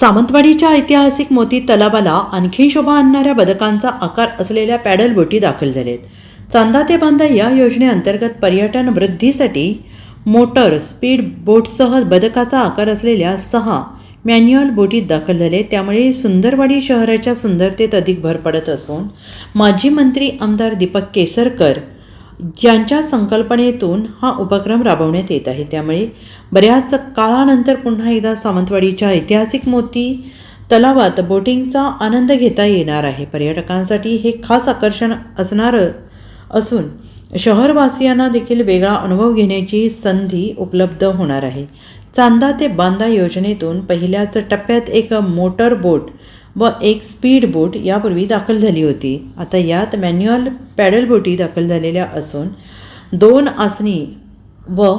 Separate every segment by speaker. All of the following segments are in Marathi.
Speaker 1: सावंतवाडीच्या ऐतिहासिक मोती तलावाला आणखी शोभा आणणाऱ्या बदकांचा आकार असलेल्या पॅडल बोटी दाखल झालेत. चांदा ते बांदा या योजनेअंतर्गत पर्यटन वृद्धीसाठी मोटर स्पीड बोटसह बदकाचा आकार असलेल्या सहा मॅन्युअल बोटी दाखल झाले. त्यामुळे सुंदरवाडी शहराच्या सुंदरतेत अधिक भर पडत असून माजी मंत्री आमदार दीपक केसरकर ज्यांच्या संकल्पनेतून हा उपक्रम राबवण्यात येत आहे. त्यामुळे बऱ्याच काळानंतर पुन्हा एकदा सावंतवाडीच्या ऐतिहासिक मोती तलावात बोटिंगचा आनंद घेता येणार आहे. पर्यटकांसाठी हे खास आकर्षण असणारं असून शहरवासियांना देखील वेगळा अनुभव घेण्याची संधी उपलब्ध होणार आहे. चांदा ते बांदा योजनेतून पहिल्याच टप्प्यात एक मोटर बोट व एक स्पीड बोट यापूर्वी दाखल झाली होती. आता यात मॅन्युअल पॅडल बोटी दाखल झालेल्या असून दोन आसनी व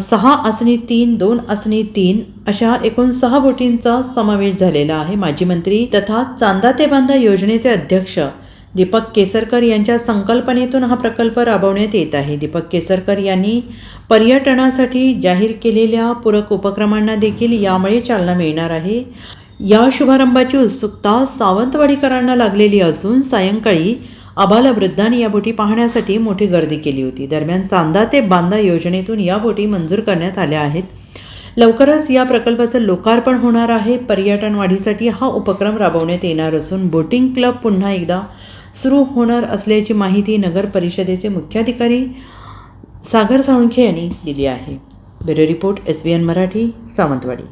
Speaker 1: सहा आसनी तीन दोन आसनी तीन अशा एकूण सहा बोटींचा समावेश झालेला आहे. माजी मंत्री तथा चांदा ते बांधा योजनेचे अध्यक्ष दीपक केसरकर यांच्या संकल्पनेतून हा प्रकल्प राबवण्यात येत आहे. दीपक केसरकर यांनी पर्यटनासाठी जाहीर केलेल्या पूरक उपक्रमांना देखील यामुळे चालना मिळणार आहे. या शुभारंभाची उत्सुकता सावंतवाडीकरांना लागलेली असून सायंकाळी आबाला वृद्धांनी या बोटी पाहण्यासाठी मोठी गर्दी केली होती. दरम्यान चांदा ते बांदा योजनेतून या बोटी मंजूर करण्यात आल्या आहेत. लवकरच या प्रकल्पाचं लोकार्पण होणार आहे. पर्यटन वाढीसाठी हा उपक्रम राबवण्यात येणार असून बोटिंग क्लब पुन्हा एकदा सुरू होणार असल्याची माहिती नगर परिषदेचे मुख्याधिकारी सागर साळुंखे यांनी दिली आहे. Bureau report S B N Marathi Sawantwadi.